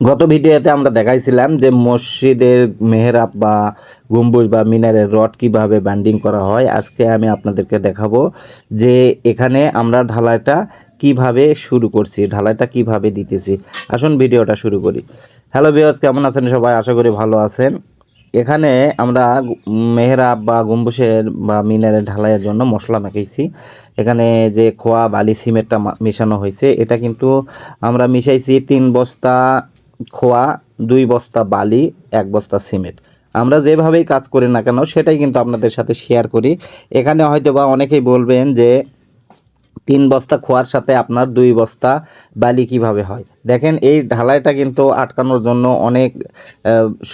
গত ভিডিওতে আমরা দেখাইছিলাম যে মসজিদের মেহরাব বা গম্বুজ বা মিনারের রড কীভাবে ব্যান্ডিং করা হয়। আজকে আমি আপনাদেরকে দেখাবো যে এখানে আমরা ঢালাইটা কীভাবে শুরু করছি, ঢালাইটা কীভাবে দিতেছি। আসুন ভিডিওটা শুরু করি। হ্যালো বিয়স কেমন আছেন সবাই? আশা করি ভালো আছেন। এখানে আমরা মেহরাব বা গম্বুজের বা মিনারের ঢালাইয়ের জন্য মশলা মাখাইছি। এখানে যে খোয়া বালি, সিমেন্টটা মেশানো হয়েছে, এটা কিন্তু আমরা মিশাইছি তিন বস্তা খোয়া, দুই বস্তা বালি, এক বস্তা সিমেন্ট। আমরা যেভাবেই কাজ করি না কেন, সেটাই কিন্তু আপনাদের সাথে শেয়ার করি। এখানে হয়তো বা অনেকেই বলবেন যে তিন বস্তা খোয়ার সাথে আপনার দুই বস্তা বালি কীভাবে হয়? দেখেন, এই ঢালাইটা কিন্তু আটকানোর জন্য অনেক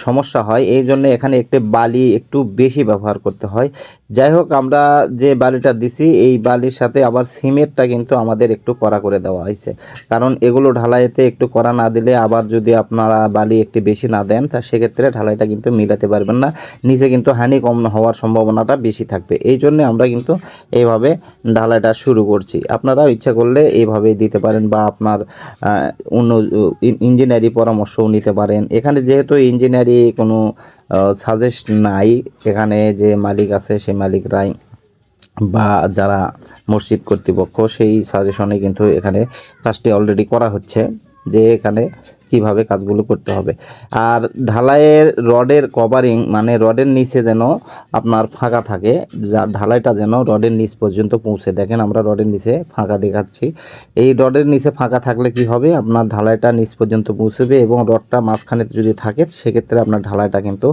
সমস্যা হয়। এই জন্য এখানে একটু বালি একটু বেশি ব্যবহার করতে হয়। যাই হোক, আমরা যে বালিটা দিছি, এই বালির সাথে আবার সিমেন্টটা কিন্তু আমাদের একটু কড়া করে দেওয়া হয়েছে। কারণ এগুলো ঢালাইতে একটু কড়া না দিলে আবার যদি আপনারা বালি একটু বেশি না দেন, তা সেক্ষেত্রে ঢালাইটা কিন্তু মিলাতে পারবেন না। নিচে কিন্তু হানি কম হওয়ার সম্ভাবনাটা বেশি থাকবে। এই জন্য আমরা কিন্তু এইভাবে ঢালাইটা শুরু করছি। আপনারাও ইচ্ছা করলে এইভাবে দিতে পারেন বা আপনার অন্য ইঞ্জিনিয়ারি পরামর্শও নিতে পারেন। এখানে যেহেতু ইঞ্জিনিয়ারি কোনো সাজেস্ট নাই, এখানে যে মালিক আছে সেই মালিকরাই বা যারা মসজিদ কর্তৃপক্ষ সেই সাজেশনে কিন্তু এখানে কাজটি অলরেডি করা হচ্ছে যে এখানে কীভাবে কাজগুলো করতে হবে। আর ঢালাইয়ের রডের কভারিং মানে রডের নিচে যেন আপনার ফাঁকা থাকে, যা ঢালাইটা যেন রডের নিচ পর্যন্ত পৌঁছে। দেখেন আমরা রডের নিচে ফাঁকা দেখাচ্ছি। এই রডের নিচে ফাঁকা থাকলে কি হবে? আপনার ঢালাইটা নিচ পর্যন্ত পৌঁছবে এবং রডটা মাঝখানে যদি থাকে, সেক্ষেত্রে আপনার ঢালাইটা কিন্তু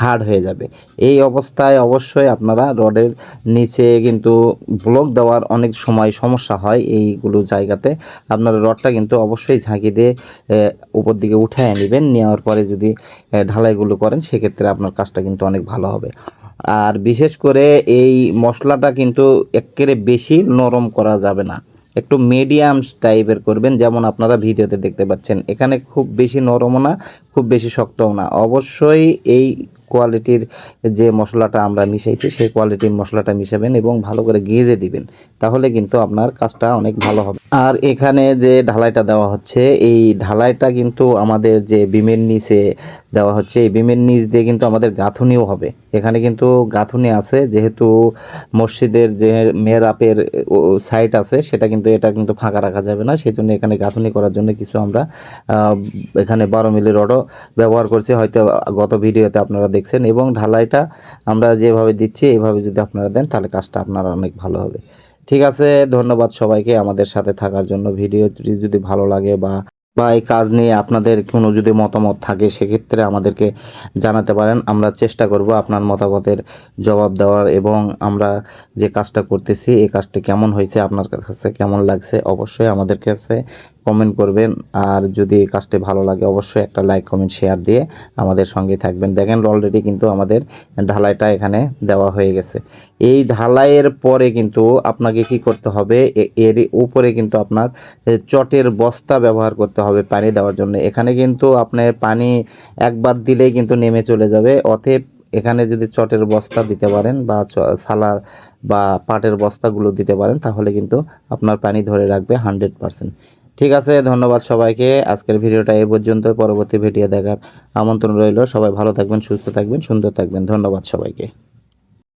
হার্ড হয়ে যাবে। এই অবস্থায় অবশ্যই আপনারা রডের নিচে কিন্তু ব্লক দেওয়ার অনেক সময় সমস্যা হয়। এইগুলো জায়গাতে আপনারা রডটা কিন্তু অবশ্যই ঝাঁকি দিয়ে উপর দিকে উঠায় নেবেন, নেওয়ার পরে যদি ঢালাইগুলো করেন, সেক্ষেত্রে আপনার কাজটা কিন্তু অনেক ভালো হবে। আর বিশেষ করে এই মশলাটা কিন্তু একেবারে বেশি নরম করা যাবে না। একটু মিডিয়াম টাইপের করবেন, যেমন আপনারা ভিডিওতে দেখতে পাচ্ছেন। এখানে খুব বেশি নরমও না, খুব বেশি শক্তও না। অবশ্যই এই কোয়ালিটির যে মশলাটা আমরা মিশাইছি, সেই কোয়ালিটির মশলাটা মিশাবেন এবং ভালো করে গেজে দিবেন। তাহলে কিন্তু আপনার কাজটা অনেক ভালো হবে। আর এখানে যে ঢালাইটা দেওয়া হচ্ছে, এই ঢালাইটা কিন্তু আমাদের যে বিমের নিচে দেওয়া হচ্ছে, এই বিমের নিচ দিয়ে কিন্তু আমাদের গাঁথুনিও হবে। এখানে কিন্তু গাঁথুনি আছে, যেহেতু মসজিদের যে মেয়েরাপের সাইট আছে, সেটা কিন্তু এটা কিন্তু ফাঁকা রাখা যাবে না। সেই জন্য এখানে গাঁথুনি করার জন্য কিছু আমরা এখানে বারো মিলি রডও ব্যবহার করছি। হয়তো গত ভিডিওতে আপনারা দেখছেন এবং ঢালাইটা আমরা যেভাবে দিচ্ছি এইভাবে যদি আপনারা দেন, তাহলে কাজটা আপনার অনেক ভালো হবে। ঠিক আছে, ধন্যবাদ সবাইকে আমাদের সাথে থাকার জন্য। ভিডিওটি যদি ভালো লাগে বা বা এই কাজ নিয়ে আপনাদের কোনো যদি মতামত থাকে, সেক্ষেত্রে আমাদেরকে জানাতে পারেন। আমরা চেষ্টা করব আপনার মতামতের জবাব দেওয়ার এবং আমরা যে কাজটা করতেছি, এই কাজটা কেমন হয়েছে, আপনার কাছে কেমন লাগছে, অবশ্যই আমাদের কাছে কমেন্ট করবেন। আর যদি কাজটি ভালো লাগে, অবশ্যই একটা লাইক কমেন্ট শেয়ার দিয়ে আমাদের সঙ্গে থাকবেন। দেখেন অলরেডি কিন্তু আমাদের ঢালাইটা এখানে দেওয়া হয়ে গেছে। এই ঢালাইয়ের পরে কিন্তু আপনাকে কি করতে হবে এর উপরে কিন্তু আপনার চটের বস্তা ব্যবহার করতে হবে পানি দেওয়ার জন্য। এখানে কিন্তু আপনার পানি একবার দিলেই কিন্তু নেমে চলে যাবে। অতএব এখানে যদি চটের বস্তা দিতে পারেন বা সালার বা পাটের বস্তাগুলো দিতে পারেন, তাহলে কিন্তু আপনার পানি ধরে রাখবে হান্ড্রেড পারসেন্ট ঠিক আছে, ধন্যবাদ সবাইকে। আজকের ভিডিওটা এ পর্যন্ত, পরবর্তী ভিডিও দেখার আমন্ত্রণ রইল। সবাই ভালো থাকবেন, সুস্থ থাকবেন, সুন্দর থাকবেন। ধন্যবাদ সবাইকে।